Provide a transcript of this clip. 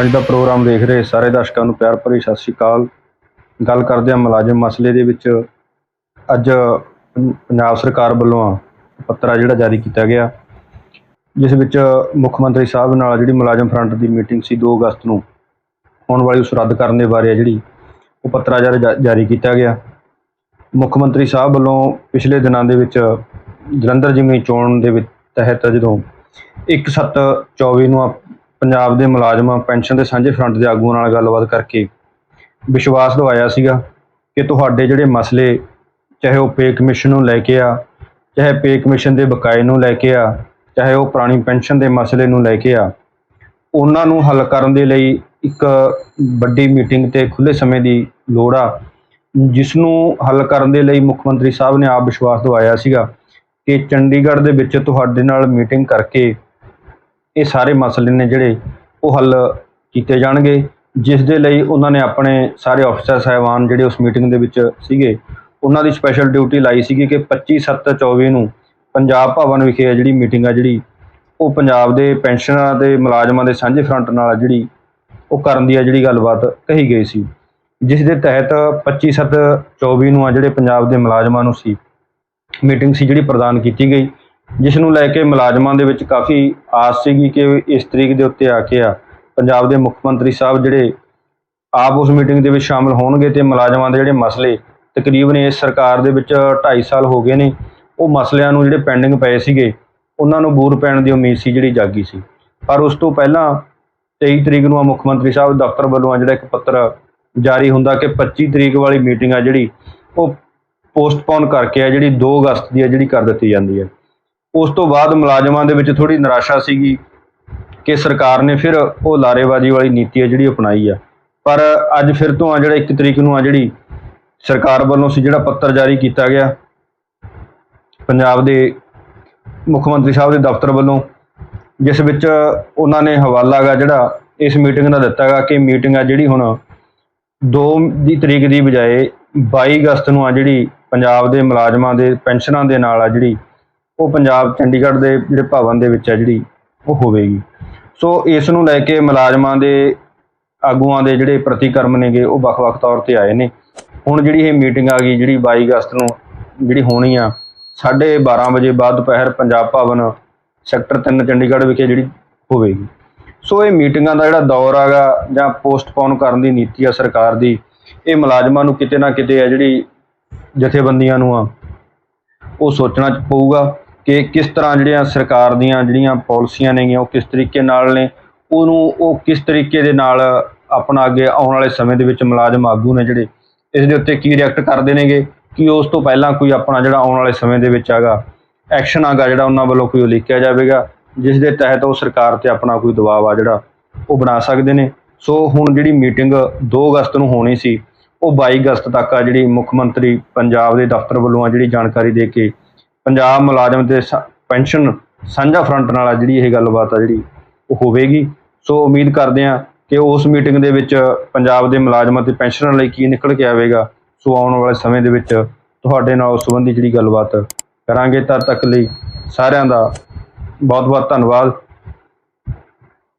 ਅੱਜ ਦਾ ਪ੍ਰੋਗਰਾਮ ਦੇਖ ਰਹੇ ਸਾਰੇ ਦਰਸ਼ਕਾਂ ਨੂੰ ਪਿਆਰ ਭਰੀ ਸਤਿ ਸ਼੍ਰੀ ਅਕਾਲ। ਗੱਲ ਕਰਦੇ ਹਾਂ ਮੁਲਾਜ਼ਮ ਮਸਲੇ ਦੇ ਵਿੱਚ। ਅੱਜ ਪੰਜਾਬ ਸਰਕਾਰ ਵੱਲੋਂ ਪੱਤਰ ਆ ਜਿਹੜਾ ਜਾਰੀ ਕੀਤਾ ਗਿਆ। ਜਿਸ ਵਿੱਚ ਮੁੱਖ ਮੰਤਰੀ ਸਾਹਿਬ ਨਾਲ ਜਿਹੜੀ ਮੁਲਾਜ਼ਮ ਫਰੰਟ ਦੀ ਮੀਟਿੰਗ ਸੀ 2 ਅਗਸਤ ਨੂੰ ਹੋਣ ਵਾਲੀ ਉਸ ਰੱਦ ਕਰਨ ਦੇ ਬਾਰੇ ਆ ਜਿਹੜੀ ਉਹ ਪੱਤਰ ਜਾਰੀ ਕੀਤਾ ਗਿਆ। ਮੁੱਖ ਮੰਤਰੀ ਸਾਹਿਬ ਵੱਲੋਂ ਪਿਛਲੇ ਦਿਨਾਂ ਦੇ ਵਿੱਚ ਜਲੰਧਰ ਜ਼ਿਮਨੀ ਚੋਣ ਦੇ ਵਿੱਚ ਤਹਿਤ ਜਦੋਂ 1/7/24 ਨੂੰ ਪੰਜਾਬ ਦੇ ਮੁਲਾਜ਼ਮਾਂ, ਪੈਨਸ਼ਨ ਦੇ ਸਾਂਝੇ ਫਰੰਟ ਦੇ ਆਗੂਆਂ ਨਾਲ ਗੱਲਬਾਤ ਕਰਕੇ ਵਿਸ਼ਵਾਸ ਦਿਵਾਇਆ ਸੀਗਾ ਕਿ ਤੁਹਾਡੇ ਜਿਹੜੇ ਮਸਲੇ, ਚਾਹੇ ਉਹ ਪੇ ਕਮਿਸ਼ਨ ਨੂੰ ਲੈ ਕੇ ਆ, ਚਾਹੇ ਪੇ ਕਮਿਸ਼ਨ ਦੇ ਬਕਾਏ ਨੂੰ ਲੈ ਕੇ ਆ, ਚਾਹੇ ਉਹ ਪੁਰਾਣੀ ਪੈਨਸ਼ਨ ਦੇ ਮਸਲੇ ਨੂੰ ਲੈ ਕੇ ਆ, ਉਹਨਾਂ ਨੂੰ ਹੱਲ ਕਰਨ ਦੇ ਲਈ ਇੱਕ ਵੱਡੀ ਮੀਟਿੰਗ ਤੇ ਖੁੱਲੇ ਸਮੇਂ ਦੀ ਲੋੜ ਆ ਜਿਸ ਨੂੰ ਹੱਲ ਕਰਨ ਦੇ ਲਈ ਮੁੱਖ ਮੰਤਰੀ ਸਾਹਿਬ ਨੇ ਆਪ ਵਿਸ਼ਵਾਸ ਦਿਵਾਇਆ ਸੀਗਾ ਕਿ ਚੰਡੀਗੜ੍ਹ ਦੇ ਵਿੱਚ ਤੁਹਾਡੇ ਨਾਲ ਮੀਟਿੰਗ ਕਰਕੇ ਇਹ ਸਾਰੇ ਮਸਲੇ ਨੇ ਜਿਹੜੇ ਉਹ ਹੱਲ ਕੀਤੇ ਜਾਣਗੇ, ਜਿਸ ਦੇ ਲਈ ਉਹਨਾਂ ਨੇ ਆਪਣੇ ਸਾਰੇ ਅਫਸਰ ਸਾਹਿਬਾਨ ਜਿਹੜੇ ਉਸ ਮੀਟਿੰਗ ਦੇ ਵਿੱਚ ਸੀਗੇ, ਉਹਨਾਂ ਦੀ ਸਪੈਸ਼ਲ ਡਿਊਟੀ ਲਾਈ ਸੀਗੀ ਕਿ 25/7/24 ਨੂੰ ਪੰਜਾਬ ਭਵਨ ਵਿਖੇ ਆ ਜਿਹੜੀ ਮੀਟਿੰਗ ਆ ਜਿਹੜੀ, ਉਹ ਪੰਜਾਬ ਦੇ ਪੈਨਸ਼ਨਰਾਂ ਦੇ ਮੁਲਾਜ਼ਮਾਂ ਦੇ ਸਾਂਝੇ ਫਰੰਟ ਨਾਲ ਜਿਹੜੀ ਉਹ ਕਰਨ ਦੀ ਆ ਜਿਹੜੀ ਗੱਲਬਾਤ ਕਹੀ ਗਈ ਸੀ। ਜਿਸ ਦੇ ਤਹਿਤ 25/7/24 ਨੂੰ ਆ ਜਿਹੜੇ ਪੰਜਾਬ ਦੇ ਮੁਲਾਜ਼ਮਾਂ ਨੂੰ ਸੀ ਮੀਟਿੰਗ ਸੀ ਜਿਹੜੀ ਪ੍ਰਦਾਨ ਕੀਤੀ ਗਈ ਜਿਸ ਨੂੰ ਲੈ ਕੇ ਮੁਲਾਜ਼ਮਾਂ ਦੇ ਵਿੱਚ ਕਾਫੀ ਆਸ ਸੀਗੀ ਕਿ ਇਸ ਤਰੀਕ ਦੇ ਉੱਤੇ ਆ ਕੇ ਆ ਪੰਜਾਬ ਦੇ ਮੁੱਖ ਮੰਤਰੀ ਸਾਹਿਬ ਜਿਹੜੇ ਆਪ ਉਸ ਮੀਟਿੰਗ ਦੇ ਵਿੱਚ ਸ਼ਾਮਲ ਹੋਣਗੇ ਤੇ ਮੁਲਾਜ਼ਮਾਂ ਦੇ ਜਿਹੜੇ ਮਸਲੇ ਤਕਰੀਬਨ ਇਸ ਸਰਕਾਰ ਦੇ ਵਿੱਚ 2.5 ਸਾਲ ਹੋ ਗਏ ਨੇ, ਉਹ ਮਸਲਿਆਂ ਨੂੰ ਜਿਹੜੇ ਪੈਂਡਿੰਗ ਪਏ ਸੀਗੇ, ਉਹਨਾਂ ਨੂੰ ਬੂਰ ਪੈਣ ਦੀ ਉਮੀਦ ਸੀ ਜਿਹੜੀ ਜਾਗੀ ਸੀ। ਪਰ ਉਸ ਤੋਂ ਪਹਿਲਾਂ 23 ਤਰੀਕ ਨੂੰ ਆ ਮੁੱਖ ਮੰਤਰੀ ਸਾਹਿਬ ਦਫ਼ਤਰ ਵੱਲੋਂ ਆ ਜਿਹੜਾ ਇੱਕ ਪੱਤਰ ਜਾਰੀ ਹੁੰਦਾ ਕਿ 25 ਤਰੀਕ ਵਾਲੀ ਮੀਟਿੰਗ ਆ ਜਿਹੜੀ, ਉਹ ਪੋਸਟਪੋਨ ਕਰਕੇ ਆ ਜਿਹੜੀ 2 ਅਗਸਤ ਦੀ ਆ ਜਿਹੜੀ ਕਰ ਦਿੱਤੀ ਜਾਂਦੀ ਹੈ ਉਸ ਤੋਂ ਬਾਅਦ ਮੁਲਾਜ਼ਮਾਂ ਦੇ ਵਿੱਚ ਥੋੜੀ ਨਿਰਾਸ਼ਾ ਸੀਗੀ ਕਿ ਸਰਕਾਰ ਨੇ ਫਿਰ ਉਹ ਲਾਰੇਬਾਜ਼ੀ ਵਾਲੀ ਨੀਤੀ ਹੈ ਜਿਹੜੀ ਅਪਣਾਈ ਆ। ਪਰ ਅੱਜ ਫਿਰ ਤੋਂ ਆ ਜਿਹੜਾ 1 ਤਰੀਕ ਨੂੰ ਆ ਜਿਹੜੀ ਸਰਕਾਰ ਵੱਲੋਂ ਸੀ ਜਿਹੜਾ ਪੱਤਰ ਜਾਰੀ ਕੀਤਾ ਗਿਆ, ਪੰਜਾਬ ਦੇ ਮੁੱਖ ਮੰਤਰੀ ਸਾਹਿਬ ਦੇ ਦਫ਼ਤਰ ਵੱਲੋਂ, ਜਿਸ ਵਿੱਚ ਉਹਨਾਂ ਨੇ ਹਵਾਲਾ ਗਾ ਜਿਹੜਾ ਇਸ ਮੀਟਿੰਗ ਦਾ ਦਿੱਤਾ ਗਾ ਕਿ ਮੀਟਿੰਗ ਆ ਜਿਹੜੀ ਹੁਣ 2 ਦੀ ਤਰੀਕ ਦੀ ਬਜਾਏ 22 ਅਗਸਤ ਨੂੰ ਆ ਜਿਹੜੀ ਪੰਜਾਬ ਦੇ ਮੁਲਾਜ਼ਮਾਂ ਦੇ, ਪੈਨਸ਼ਨਾਂ ਦੇ ਨਾਲ ਆ ਜਿਹੜੀ ਉਹ ਪੰਜਾਬ ਚੰਡੀਗੜ੍ਹ ਦੇ ਜਿਹੜੇ ਭਵਨ ਦੇ ਵਿੱਚ ਹੈ ਜਿਹੜੀ, ਉਹ ਹੋਵੇਗੀ। ਸੋ ਇਸ ਨੂੰ ਲੈ ਕੇ ਮੁਲਾਜ਼ਮਾਂ ਦੇ ਆਗੂਆਂ ਦੇ ਜਿਹੜੇ ਪ੍ਰਤੀਕਰਮ ਨੇਗੇ, ਉਹ ਵੱਖ-ਵੱਖ ਤੌਰ ਤੇ ਆਏ ਨੇ। ਹੁਣ ਜਿਹੜੀ ਇਹ ਮੀਟਿੰਗ ਆ ਗਈ, ਜਿਹੜੀ 22 ਅਗਸਤ ਨੂੰ ਜਿਹੜੀ ਹੋਣੀ ਆ 12:30 ਵਜੇ ਬਾਅਦ ਦੁਪਹਿਰ ਪੰਜਾਬ ਭਵਨ ਸੈਕਟਰ 3 ਚੰਡੀਗੜ੍ਹ ਵਿਖੇ ਜਿਹੜੀ ਹੋਵੇਗੀ। ਸੋ ਇਹ ਮੀਟਿੰਗਾਂ ਦਾ ਜਿਹੜਾ ਦੌਰ ਆਗਾ ਜਾਂ ਪੋਸਟਪੋਨ ਕਰਨ ਦੀ ਨੀਤੀ ਆ ਸਰਕਾਰ ਦੀ, ਇਹ ਮੁਲਾਜ਼ਮਾਂ ਨੂੰ ਕਿਤੇ ਨਾ ਕਿਤੇ ਆ ਜਿਹੜੀ ਜਥੇਬੰਦੀਆਂ ਨੂੰ ਆ, ਉਹ ਸੋਚਣਾ ਪਊਗਾ। ਕਿ ਕਿਸ ਤਰ੍ਹਾਂ ਜਿਹੜੀਆਂ ਸਰਕਾਰ ਦੀਆਂ ਜਿਹੜੀਆਂ ਪਾਲਿਸੀਆਂ ਨੇਗੀਆਂ, ਉਹ ਕਿਸ ਤਰੀਕੇ ਨਾਲ ਨੇ, ਉਹਨੂੰ ਉਹ ਕਿਸ ਤਰੀਕੇ ਦੇ ਨਾਲ ਆਪਣਾ ਅੱਗੇ ਆਉਣ ਵਾਲੇ ਸਮੇਂ ਦੇ ਵਿੱਚ ਮੁਲਾਜ਼ਮ ਆਗੂ ਨੇ ਜਿਹੜੇ, ਇਸ ਦੇ ਉੱਤੇ ਕੀ ਰਿਐਕਟ ਕਰਦੇ ਨੇਗੇ, ਕਿ ਉਸ ਤੋਂ ਪਹਿਲਾਂ ਕੋਈ ਆਪਣਾ ਜਿਹੜਾ ਆਉਣ ਵਾਲੇ ਸਮੇਂ ਦੇ ਵਿੱਚ ਹੈਗਾ ਐਕਸ਼ਨ ਆਗਾ ਜਿਹੜਾ ਉਹਨਾਂ ਵੱਲੋਂ ਕੋਈ ਉਲੀਕਿਆ ਜਾਵੇਗਾ, ਜਿਸ ਦੇ ਤਹਿਤ ਉਹ ਸਰਕਾਰ ਤੇ ਆਪਣਾ ਕੋਈ ਦਬਾਅ ਆ ਜਿਹੜਾ, ਉਹ ਬਣਾ ਸਕਦੇ ਨੇ। ਸੋ ਹੁਣ ਜਿਹੜੀ ਮੀਟਿੰਗ 2 ਅਗਸਤ ਨੂੰ ਹੋਣੀ ਸੀ, ਉਹ 22 ਅਗਸਤ ਤੱਕ ਆ ਜਿਹੜੀ ਮੁੱਖ ਮੰਤਰੀ ਪੰਜਾਬ ਦੇ ਦਫ਼ਤਰ ਵੱਲੋਂ ਆ ਜਿਹੜੀ ਜਾਣਕਾਰੀ ਦੇ ਕੇ ਪੰਜਾਬ ਮੁਲਾਜ਼ਮ ਤੇ ਸ- ਪੈਨਸ਼ਨ ਸਾਂਝਾ ਫਰੰਟ ਨਾਲ ਆ ਜਿਹੜੀ ਇਹ ਗੱਲਬਾਤ ਆ ਜਿਹੜੀ ਉਹ ਹੋਵੇਗੀ। ਸੋ ਉਮੀਦ ਕਰਦੇ ਹਾਂ ਕਿ ਉਸ ਮੀਟਿੰਗ ਦੇ ਵਿੱਚ ਪੰਜਾਬ ਦੇ ਮੁਲਾਜ਼ਮਾਂ ਤੇ ਪੈਨਸ਼ਨਰਾਂ ਲਈ ਕੀ ਨਿਕਲ ਕੇ ਆਵੇਗਾ। ਸੋ ਆਉਣ ਵਾਲੇ ਸਮੇਂ ਦੇ ਵਿੱਚ ਤੁਹਾਡੇ ਨਾਲ ਉਸ ਸੰਬੰਧੀ ਜਿਹੜੀ ਗੱਲਬਾਤ ਕਰਾਂਗੇ, ਤਦ ਤੱਕ ਲਈ ਸਾਰਿਆਂ ਦਾ ਬਹੁਤ ਬਹੁਤ ਧੰਨਵਾਦ।